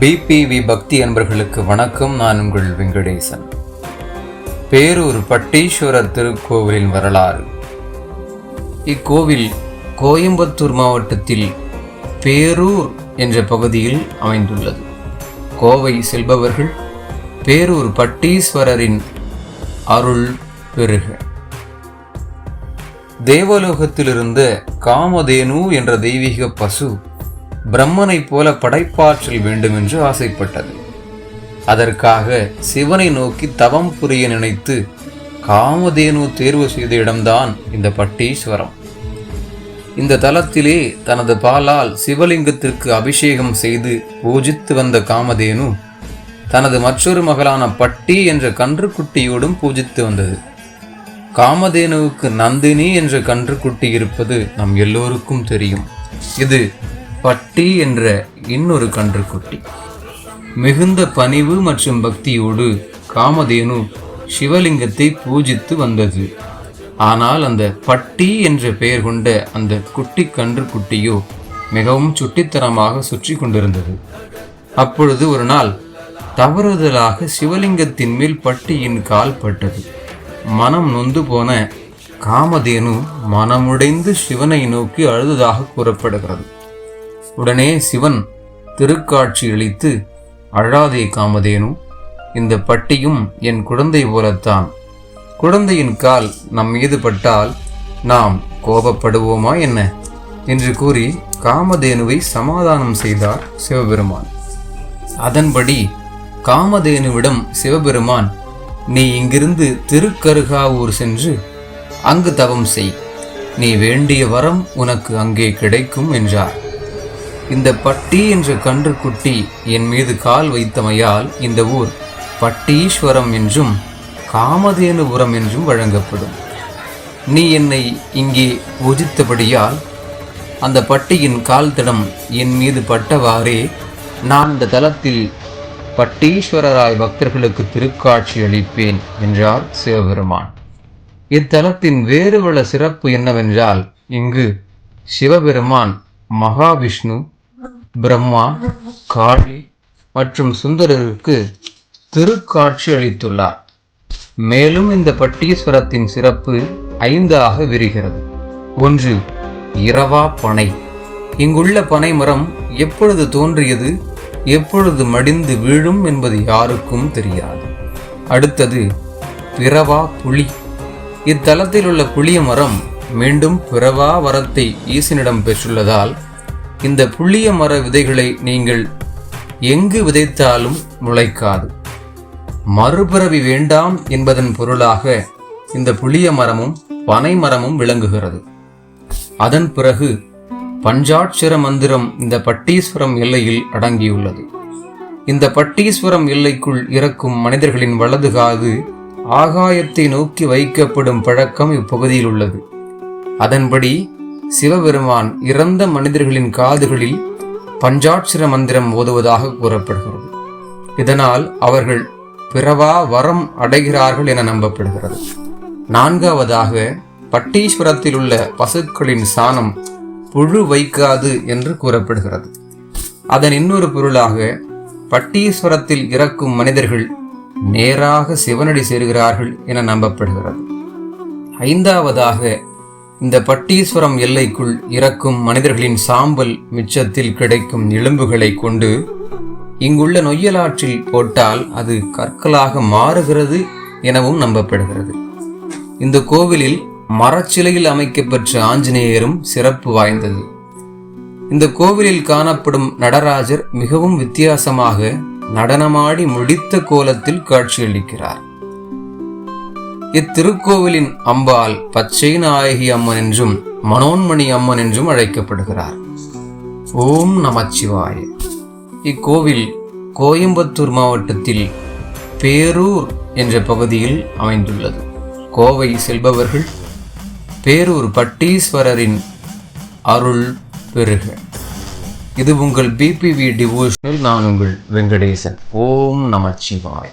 BBV பக்தி அன்பர்களுக்கு வணக்கம். நான் உங்கள் வெங்கடேசன். பேரூர் பட்டீஸ்வரர் திருக்கோவிலின் வரலாறு. இக்கோவில் கோயம்புத்தூர் மாவட்டத்தில் பேரூர் என்ற பகுதியில் அமைந்துள்ளது. கோவை செல்பவர்கள் பேரூர் பட்டீஸ்வரரின் அருள் பெருக தேவலோகத்திலிருந்த காமதேனு என்ற தெய்வீக பசு பிரம்மனைப் போல படைப்பாற்றல் வேண்டும் என்று ஆசைப்பட்டது. அதற்காக சிவனை நோக்கி தவம் புரிய நினைத்து காமதேனு தேர்வு செய்த இடம்தான் இந்த பட்டீஸ்வரம். இந்த தலத்திலே தனது பாலால் சிவலிங்கத்திற்கு அபிஷேகம் செய்து பூஜித்து வந்த காமதேனு தனது மற்றொரு மகளான பட்டி என்ற கன்றுக்குட்டியோடும் பூஜித்து வந்தது. காமதேனுவுக்கு நந்தினி என்ற கன்றுக்குட்டி இருப்பது நம் எல்லோருக்கும் தெரியும். இது பட்டி என்ற இன்னொரு கன்றுக்குட்டி. மிகுந்த பணிவு மற்றும் பக்தியோடு காமதேனு சிவலிங்கத்தை பூஜித்து வந்தது. ஆனால் அந்த பட்டி என்ற பெயர் கொண்ட அந்த குட்டி கன்றுக்குட்டியோ மிகவும் சுட்டித்தனமாக சுற்றி கொண்டிருந்தது. அப்பொழுது ஒரு நாள் தவறுதலாக சிவலிங்கத்தின் மேல் பட்டியின் கால் பட்டது. மனம் நொந்து போன காமதேனு மனமுடைந்து சிவனை நோக்கி அழுததாக கூறப்படுகிறது. உடனே சிவன் திருக்காட்சி அளித்து அழாதே காமதேனு இந்த பட்டியும் என் குழந்தை போலத்தான். குழந்தையின் கால் நம் மீது பட்டால் நாம் கோபப்படுவோமா என்ன? என்று கூறி காமதேனுவை சமாதானம் செய்தார் சிவபெருமான். அதன்படி காமதேனுவிடம் சிவபெருமான் நீ இங்கிருந்து திருக்கருகாவூர் சென்று அங்கு தவம் செய். நீ வேண்டிய வரம் உனக்கு அங்கே கிடைக்கும் என்றார். இந்த பட்டி என்ற கன்றுக்குட்டி என் மீது கால் வைத்தமையால் இந்த ஊர் பட்டீஸ்வரம் என்றும் காமதேனுபுரம் என்றும் வழங்கப்படும். நீ என்னை இங்கே பூஜித்தபடியால் அந்த பட்டியின் கால் தடம் என் மீது பட்டவாறே நான் இந்த தலத்தில் பட்டீஸ்வரராய் பக்தர்களுக்கு திருக்காட்சி அளிப்பேன் என்றார் சிவபெருமான். இத்தலத்தின் வேறு பல சிறப்பு என்னவென்றால் இங்கு சிவபெருமான் மகாவிஷ்ணு பிரம்மா காளி மற்றும் சுந்தரருக்கு திருக்காட்சி அளித்துள்ளார். மேலும் இந்த பட்டீஸ்வரத்தின் சிறப்பு ஐந்தாக விரிகிறது. ஒன்று இரவா பனை. இங்குள்ள பனை மரம் எப்பொழுது தோன்றியது எப்பொழுது மடிந்து வீழும் என்பது யாருக்கும் தெரியாது. அடுத்தது பிறவா புலி. இத்தலத்தில் உள்ள புளிய மரம் மீண்டும் பிறவா வரத்தை ஈசனிடம் பெற்றுள்ளதால் இந்த புளிய மர விதைகளை நீங்கள் எங்கு விதைத்தாலும் முளைக்காது. மறுபிறவி வேண்டாம் என்பதன் பொருளாக இந்த புளிய மரமும் பனை மரமும் விளங்குகிறது. அதன் பிறகு பஞ்சாட்சர மந்திரம் இந்த பட்டீஸ்வரம் எல்லையில் அடங்கியுள்ளது. இந்த பட்டீஸ்வரம் எல்லைக்குள் இறக்கும் மனிதர்களின் வலது காது ஆகாயத்தை நோக்கி வைக்கப்படும் பழக்கம் இப்பகுதியில் உள்ளது. அதன்படி சிவபெருமான் இறந்த மனிதர்களின் காதுகளில் பஞ்சாட்சிர மந்திரம் ஓதுவதாக கூறப்படுகிறது. இதனால் அவர்கள் பிறவா வரம் அடைகிறார்கள் என நம்பப்படுகிறது. நான்காவதாக பட்டீஸ்வரத்தில் உள்ள பசுக்களின் சாணம் புழு வைக்காது என்று கூறப்படுகிறது. அதன் இன்னொரு பொருளாக பட்டீஸ்வரத்தில் இறக்கும் மனிதர்கள் நேராக சிவனடி சேர்கிறார்கள் என நம்பப்படுகிறது. ஐந்தாவதாக இந்த பட்டீஸ்வரம் எல்லைக்குள் இறக்கும் மனிதர்களின் சாம்பல் மிச்சத்தில் கிடைக்கும் எலும்புகளை கொண்டு இங்குள்ள நொய்யலாற்றில் போட்டால் அது கற்களாக மாறுகிறது எனவும் நம்பப்படுகிறது. இந்த கோவிலில் மரச்சிலையில் அமைக்கப்பெற்ற ஆஞ்சநேயரும் சிறப்பு வாய்ந்தது. இந்த கோவிலில் காணப்படும் நடராஜர் மிகவும் வித்தியாசமாக நடனமாடி முடித்த கோலத்தில் காட்சியளிக்கிறார். இத்திருக்கோவிலின் அம்பாள் பச்சை நாயகி அம்மன் என்றும் மனோன்மணி அம்மன் என்றும் அழைக்கப்படுகிறார். ஓம் நமச்சிவாய. இக்கோவில் கோயம்புத்தூர் மாவட்டத்தில் பேரூர் என்ற பகுதியில் அமைந்துள்ளது. கோவை செல்பவர்கள் பேரூர் பட்டீஸ்வரரின் அருள் பெருக இது உங்கள் பிபிவி டிவோஷனல் நான் உங்கள் வெங்கடேசன். ஓம் நமச்சிவாய்.